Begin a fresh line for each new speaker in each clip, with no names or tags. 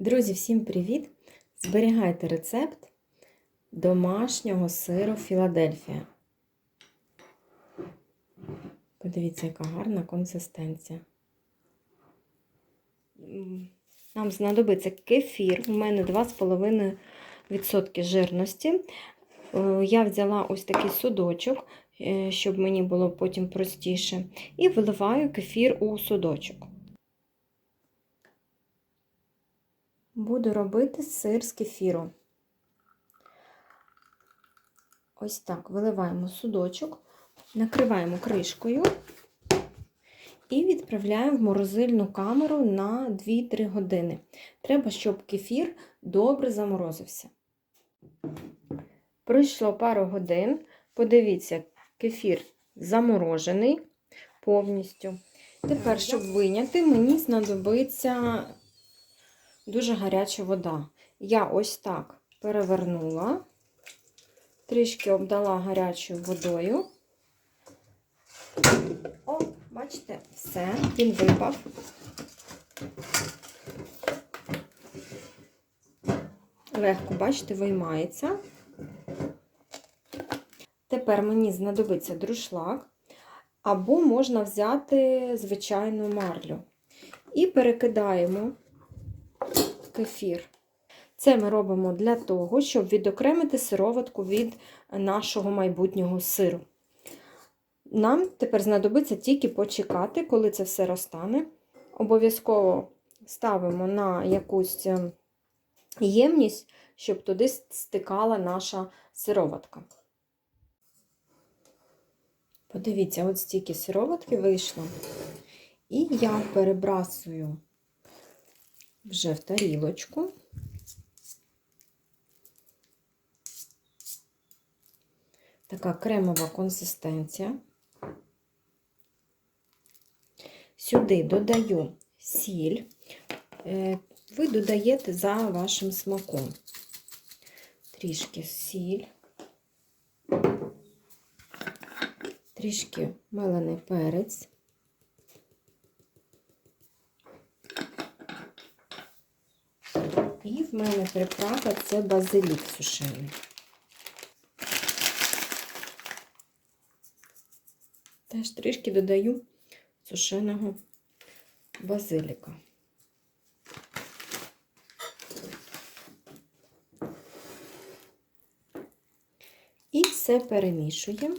Друзі, всім привіт! Зберігайте рецепт домашнього сиру Філадельфія. Подивіться, яка гарна консистенція. Нам знадобиться кефір. У мене 2,5% жирності. Е, Я взяла ось такий судочок, е, щоб мені було потім простіше. І виливаю кефір у судочок. Буду робити сир з кефіру. Ось так виливаємо судочок, накриваємо кришкою і відправляємо в морозильну камеру на 2-3 години. Треба, щоб кефір добре заморозився. Пройшло пару годин. Подивіться, кефір заморожений повністю. Тепер, щоб виняти, мені знадобиться дуже гаряча вода. Я ось так перевернула, трішки обдала гарячою водою. О, бачите, все, він випав. Легко, бачите, виймається. Тепер мені знадобиться друшлак, або можна взяти звичайну марлю. І перекидаємо кефір. Це ми робимо для того, щоб відокремити сироватку від нашого майбутнього сиру. Нам тепер знадобиться тільки почекати, коли це все розтане. Обов'язково ставимо на якусь ємність, щоб туди стикала наша сироватка. Подивіться, от стільки сироватки вийшло. І я перебрасую вже в тарілочку. Така кремова консистенція. Сюди додаю сіль. Ви додаєте за вашим смаком. Трішки сіль, трішки мелений перець. І в мене приправа це базилік сушений. Теж трішки додаю сушеного базиліка. І все перемішуємо.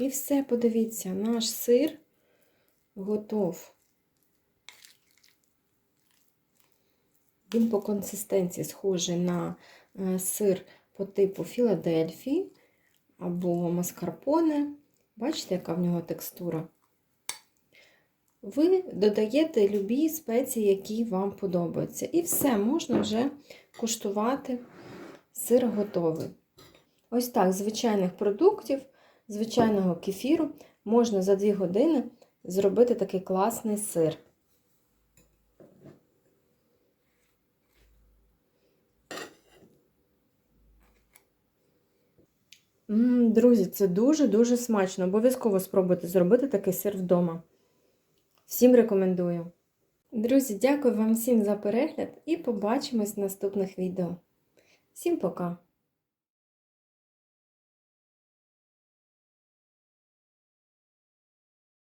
І все, подивіться, наш сир готов. Він по консистенції схожий на сир по типу Філадельфії або маскарпоне. Бачите, яка в нього текстура? Ви додаєте любі спеції, які вам подобаються. І все, можна вже куштувати. Сир готовий. Ось так, звичайних продуктів звичайного кефіру можна за 2 години зробити такий класний сир. Друзі, це дуже-дуже смачно. Обов'язково спробуйте зробити такий сир вдома. Всім рекомендую. Друзі, дякую вам всім за перегляд і побачимось в наступних відео. Всім пока!